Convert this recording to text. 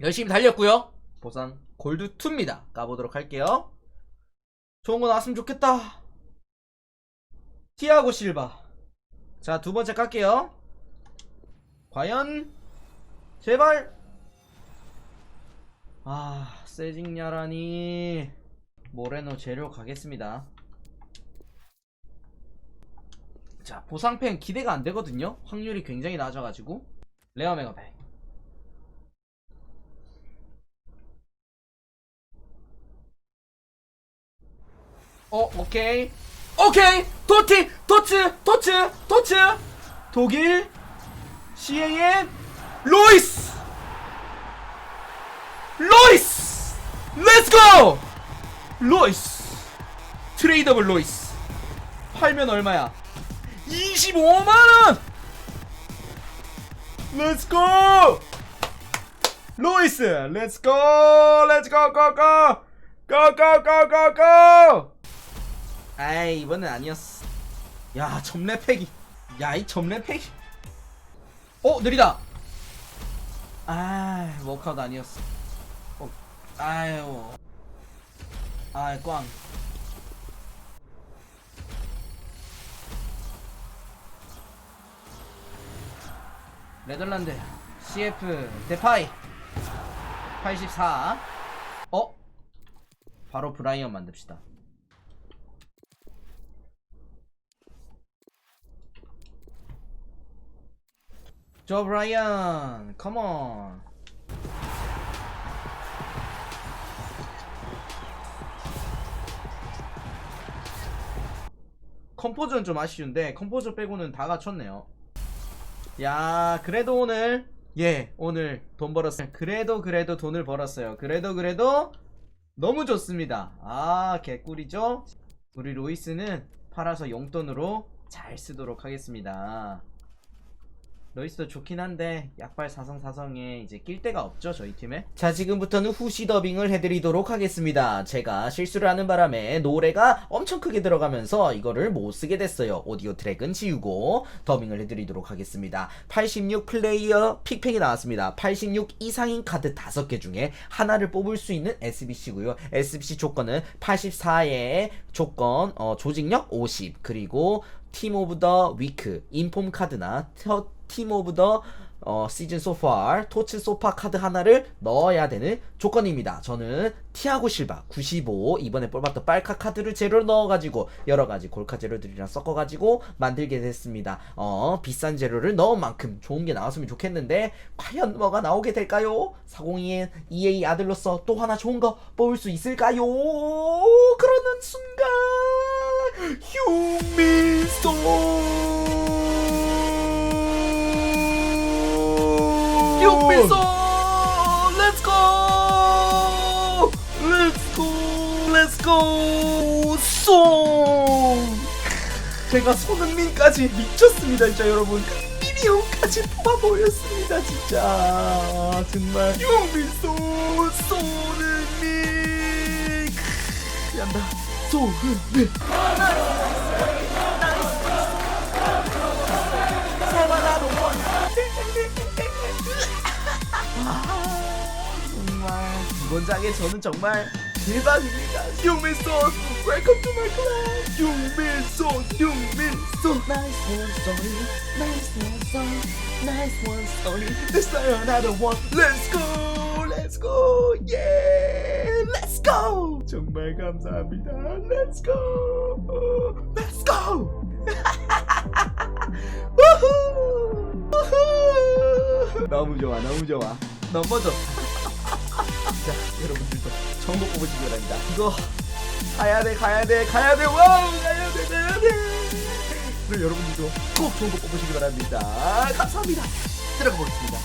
열심히 달렸고요. 보상 골드 2입니다. 까보도록 할게요. 좋은 거 나왔으면 좋겠다. 티아고 실바. 자, 두 번째 깔게요. 과연 제발 아, 세징야라니 모레노 재료 가겠습니다. 자, 보상팬 기대가 안 되거든요. 확률이 굉장히 낮아가지고 레어 메가팩. 어, 오케이. 오케이! 도티! 도츠! 도츠! 도츠! 독일! CAN! 로이스! 로이스! 렛츠고! 로이스! 트레이더블 로이스. 팔면 얼마야? 25만 원! 렛츠고! 로이스! 렛츠고! 렛츠고! 고고! 고고고고고! 아이 이번엔 아니었어. 야 점례팩이 야이 점례팩이 어 느리다. 아 워크아웃 아니었어. 어, 아유. 아꽝. 네덜란드 CF 데파이. 84 어? 바로 브라이언 만듭시다 조 브라이언 컴온 컴포저는 좀 아쉬운데 컴포저 빼고는 다 갖췄네요. 야 그래도 오늘 예 오늘 돈 벌었어요. 그래도 그래도 돈을 벌었어요. 그래도 그래도 너무 좋습니다. 아 개꿀이죠? 우리 로이스는 팔아서 용돈으로 잘 쓰도록 하겠습니다 로이스도 좋긴 한데 약발 사성사성에 이제 낄 데가 없죠 저희 팀에? 자 지금부터는 후시 더빙을 해드리도록 하겠습니다. 제가 실수를 하는 바람에 노래가 엄청 크게 들어가면서 이거를 못 쓰게 됐어요. 오디오 트랙은 지우고 더빙을 해드리도록 하겠습니다. 86 플레이어 픽팩이 나왔습니다. 86 이상인 카드 5개 중에 하나를 뽑을 수 있는 SBC고요. SBC 조건은 84의 조건 어, 조직력 50 그리고 팀 오브 더 위크 인폼 카드나 터, 팀 오브 더 어, 시즌 소파 토츠 소파 카드 하나를 넣어야 되는 조건입니다. 저는 티아고 실바 95 이번에 뽑았던 빨카 카드를 재료로 넣어가지고 여러 가지 골카 재료들이랑 섞어가지고 만들게 됐습니다. 어 비싼 재료를 넣은 만큼 좋은 게 나왔으면 좋겠는데 과연 뭐가 나오게 될까요? 402의 EA 아들로서 또 하나 좋은 거 뽑을 수 있을까요? 그러는 순간 휴민소 렛츠고 송 제가 손흥민까지 미쳤습니다 진짜 여러분. 형까지 뽑아버렸습니다 진짜. 정말. 육민소 손흥민. 크, 한다. 손흥민. 정말. 이번 장에 저는 정말 대박입니다. 용민손 웰컴 투 마이 클럽 용민손 용민손 Nice one, sorry. Nice one, sorry. Nice one, sorry. Let's try another one Let's go Let's go Yeah Let's go 정말 감사합니다 Let's go Let's go 우후 우후 너무 좋아 너무 좋아 너무 좋아 자 여러분들도 정보 뽑으시기 바랍니다. 이거 가야 돼 가야 돼 가야 돼. 와우 가야 돼 가야 돼. 그럼 여러분들도 꼭 정보 뽑으시기 바랍니다. 감사합니다. 들어가 보겠습니다